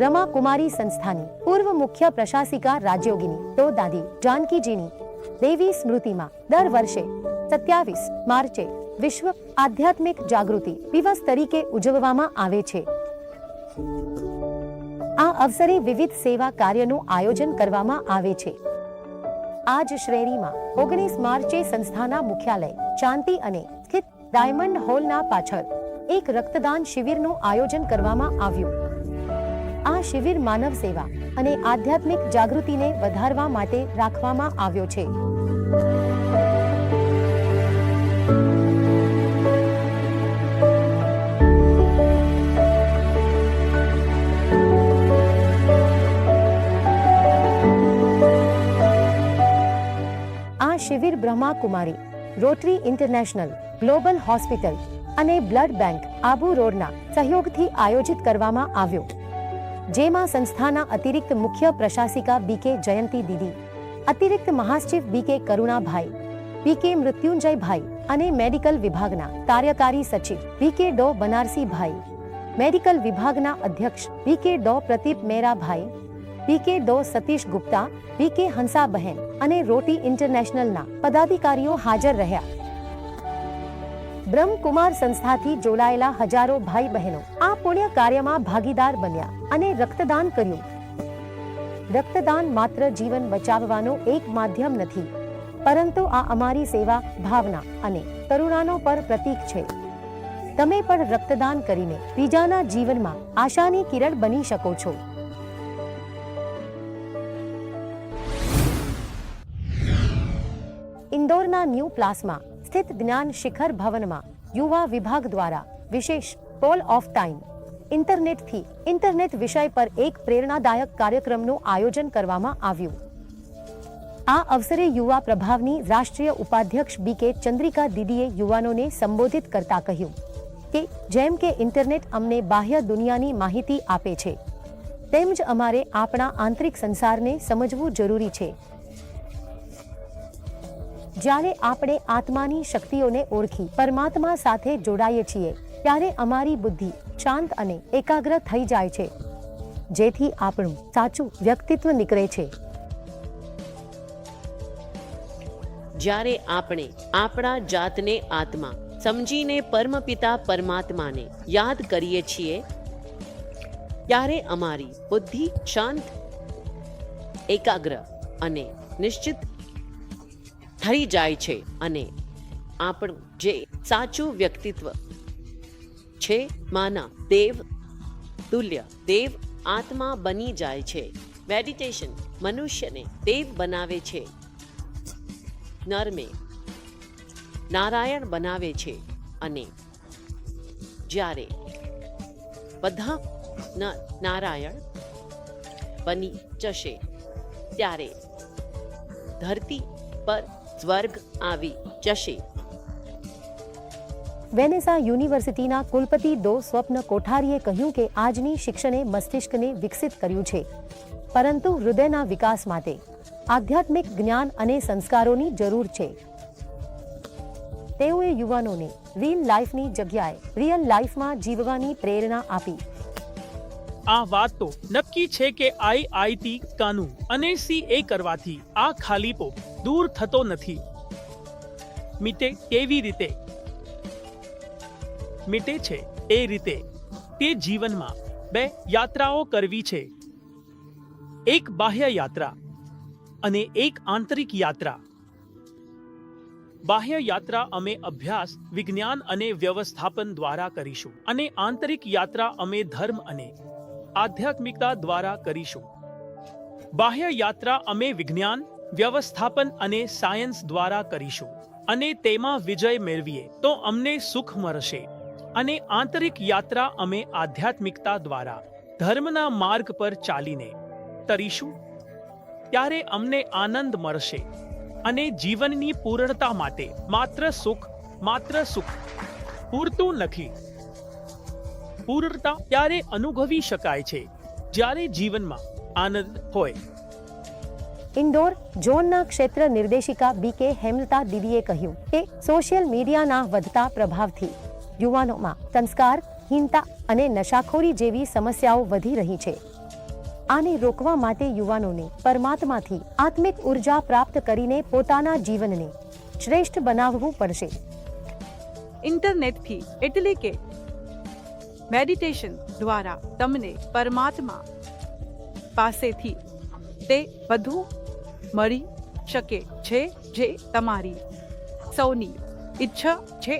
રમા કુમારી સંસ્થાની પૂર્વ મુખ્ય પ્રશાસિકા રાજયોગીની, તો દાદી જાનકીજીની દેવી સ્મૃતિમાં દર વર્ષે સત્યાવીસ માર્ચે વિશ્વ આધ્યાત્મિક જાગૃતિ દિવસ તરીકે ઉજવવામાં આવે છે. આ અવસરે વિવિધ સેવા કાર્યનું આયોજન કરવામાં આવે છે. આજ શ્રેણીમાં ઓગણીસ માર્ચે સંસ્થાના મુખ્યાલય શાંતિ અને સ્થિત ડાયમંડ હોલના પાછળ એક રક્તદાન શિબિરનું આયોજન કરવામાં આવ્યું. આ શિબિર માનવ સેવા અને આધ્યાત્મિક જાગૃતિને વધારવા માટે રાખવામાં આવ્યો છે. આ શિબિર Brahmakumari, rotary international, global hospital અને બ્લડ બેંક આબુ રોડના સહયોગથી આયોજિત કરવામાં આવ્યો. જેમાં સંસ્થાના અતિરિક્ત મુખ્ય પ્રશાસિકા બીકે જયંતી દીદી, અતિરિક્ત મહાસચિવ બીકે કરુણાભાઈ બીકે મૃત્યુંજયભાઈ અને મેડિકલ વિભાગના કાર્યકારી સચિવ બીકે ડો બનારસીભાઈ, મેડિકલ વિભાગના અધ્યક્ષ બીકે ડો પ્રદીપ મેરાભાઈ બીકે ડો સતીશ ગુપ્તા બીકે હંસાબહેન અને રોટી ઇન્ટરનેશનલના પદાધિકારીઓ હાજર રહ્યા. બ્રહ્મકુમાર સંસ્થાથી જોડાયેલા હજારો ભાઈ બહેનો આ પુણ્ય કાર્યમાં ભાગીદાર બન્યા અને રક્તદાન કર્યું. રક્તદાન માત્ર જીવન બચાવવાનો એક માધ્યમ નથી, પરંતુ આ અમારી સેવા, ભાવના અને કરુણાનો પર પ્રતીક છે. તમે પણ રક્તદાન કરીને બીજાના જીવનમાં આશાની કિરણ બની શકો છો. ઇન્દોરના ન્યૂ પ્લાસમાં સ્થિત જ્ઞાન શિખર ભવનમાં યુવા વિભાગ દ્વારા વિશેષ પોલ ઓફ ટાઈમ ઇન્ટરનેટથી ઇન્ટરનેટ વિષય પર એક પ્રેરણાદાયક કાર્યક્રમનું આયોજન કરવામાં આવ્યું. આ અવસરે યુવા પ્રભાવની રાષ્ટ્રીય ઉપાધ્યક્ષ બીકે ચંદ્રિકા દીદીએ યુવાનોને સંબોધિત કરતા કહ્યું કે જેમ કે ઇન્ટરનેટ અમને બાહ્ય દુનિયાની માહિતી આપે છે, તેમ જ અમારે આપણા આંતરિક સંસારને સમજવું જરૂરી છે. જ્યારે આપણે આત્માની શક્તિઓને ઓળખી, પરમાત્મા સાથે જોડાઈએ છીએ, ત્યારે અમારી બુદ્ધિ શાંત અને એકાગ્ર થઈ જાય છે. જેથી આપણું સાચું વ્યક્તિત્વ નીકળે છે. જ્યારે આપણે આપણા જાતને આત્મા સમજીને પરમપિતા પરમાત્માને યાદ કરીએ છીએ, ત્યારે અમારી બુદ્ધિ શાંત, એકાગ્ર અને નિશ્ચિત થઈ જાય છે અને આપણું જે સાચું વ્યક્તિત્વ છે, માના દેવ તુલ્ય, દેવ આત્મા બની જાય છે. મેડિટેશન મનુષ્યને દેવ બનાવે છે. નરમે નારાયણ બનાવે છે અને જ્યારે બધા નારાયણ બની જશે, ત્યારે ધરતી પર સ્વર્ગ આવી જશે. વેનેસા યુનિવર્સિટીના કુલપતિ દો સ્વપ્ન કોઠારીએ કહ્યું કે આજની શિક્ષણે મસ્તિષ્કને વિકસિત કર્યું છે. પરંતુ હૃદયના વિકાસ માટે આધ્યાત્મિક જ્ઞાન અને સંસ્કારોની જરૂર છે. તેઓએ યુવાનોને રીલ લાઈફની જગ્યાએ રિયલ લાઈફમાં જીવવાની પ્રેરણા આપી. આ વાત તો નક્કી છે કે આઈઆઈટી કાનૂન અને સીએ કરવાથી આ ખાલીપો દૂર થતો નથી. મીટે કેવી રીતે? મીટે છે એ રીતે. તે જીવનમાં બે યાત્રાઓ કરવી છે. એક બાહ્ય યાત્રા અને એક આંતરિક યાત્રા. બાહ્ય યાત્રા અમે અભ્યાસ, વિજ્ઞાન અને વ્યવસ્થાપન દ્વારા કરીશું અને આંતરિક યાત્રા અમે ધર્મ અને આધ્યાત્મિકતા દ્વારા કરીશું. બાહ્ય યાત્રા અમે વિજ્ઞાન વ્યવસ્થાપન અને સાયન્સ દ્વારા કરીશું. અને તેમાં વિજય મેળવીએ તો અમને સુખ મળશે. અને આંતરિક યાત્રા અમે આધ્યાત્મિકતા દ્વારા, ધર્મના માર્ગ પર ચાલીને તરીશું. ત્યારે અમને આનંદ મળશે. અને જીવનની પૂર્ણતા માટે માત્ર સુખ માત્ર સુખ પૂરતું નથી. પૂર્ણતા ત્યારે અનુભવી શકાય છે? જ્યારે જીવનમાં આનંદ હોય ઇન્દોર ઝોનના ક્ષેત્ર નિર્દેશિકા બી કે હેમલતા દીદીએ કહ્યું કે સોશિયલ મીડિયાના વધતા પ્રભાવથી યુવાનોમાં સંસ્કારહીનતા અને નશાખોરી જેવી સમસ્યાઓ વધી રહી છે. આને રોકવા માટે યુવાનોને પરમાત્માથી આત્મિક ઊર્જા પ્રાપ્ત કરીને પોતાના જીવનને શ્રેષ્ઠ બનાવવું પડશે. ઇન્ટરનેટથી એટલે કે મેડિટેશન દ્વારા તમને પરમાત્મા પાસેથી તે બધું મળી શકે છે જે તમારી સૌની ઈચ્છા છે.